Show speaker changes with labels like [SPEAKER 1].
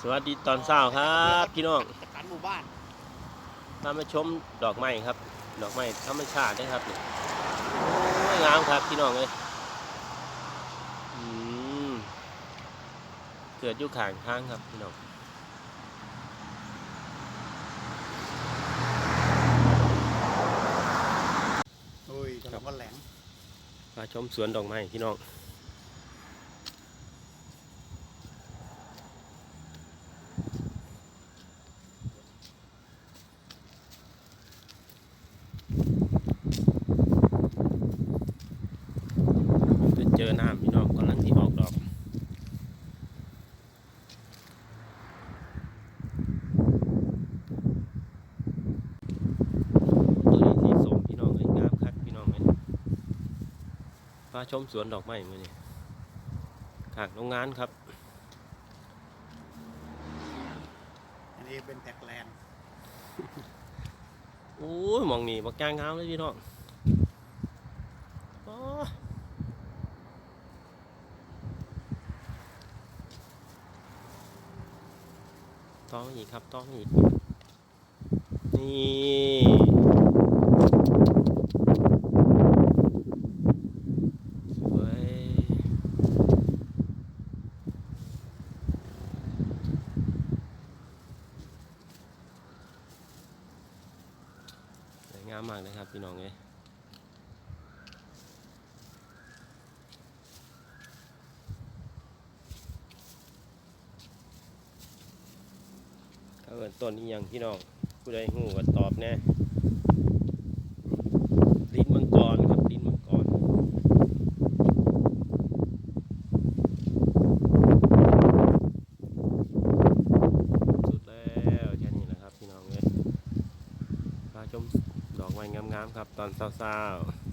[SPEAKER 1] สวัสดีตอนเช้าครับพี่น้อง
[SPEAKER 2] จัดการหมู่บ้าน
[SPEAKER 1] มามาชมดอกไม้ครับ ดอกไม้ธรรมชาติได้ครับนี่โอ้ยงามครับพี่น้องเลยอืมเกิดอยู่ข้างทางครับพี่น้อง
[SPEAKER 2] โอ้ยถนนก็แหลง
[SPEAKER 1] มาชมสวนดอกไม้พี่น้อง อน้ำพี่น้องกำลังที่ออกดอกตัวนี้สีส้มพี่น้องเลยงามคักพี่น้องเลยมาชมสวนดอกไม้มือนี่ข้างโรงงานครับ
[SPEAKER 2] อันนี้เป็นแท็กแลนด์
[SPEAKER 1] โอ้ยหมองนี่บักจางงามเลยพี่น้องโอ้ ต้องอีกครับต้องอีก นี่สวยสวยงามมากเลยครับพี่น้องเอ้ย ถ้าเกิดต้นนี้ยังพี่น้องผู้ใดหูก็ตอบแน่ลิ้นมังกรครับลิ้นมังกรสุดแล้วแค่นี้แหละครับพี่น้องเอ้ยพาชมดอกไม้งามๆครับ ตอนเช้าๆ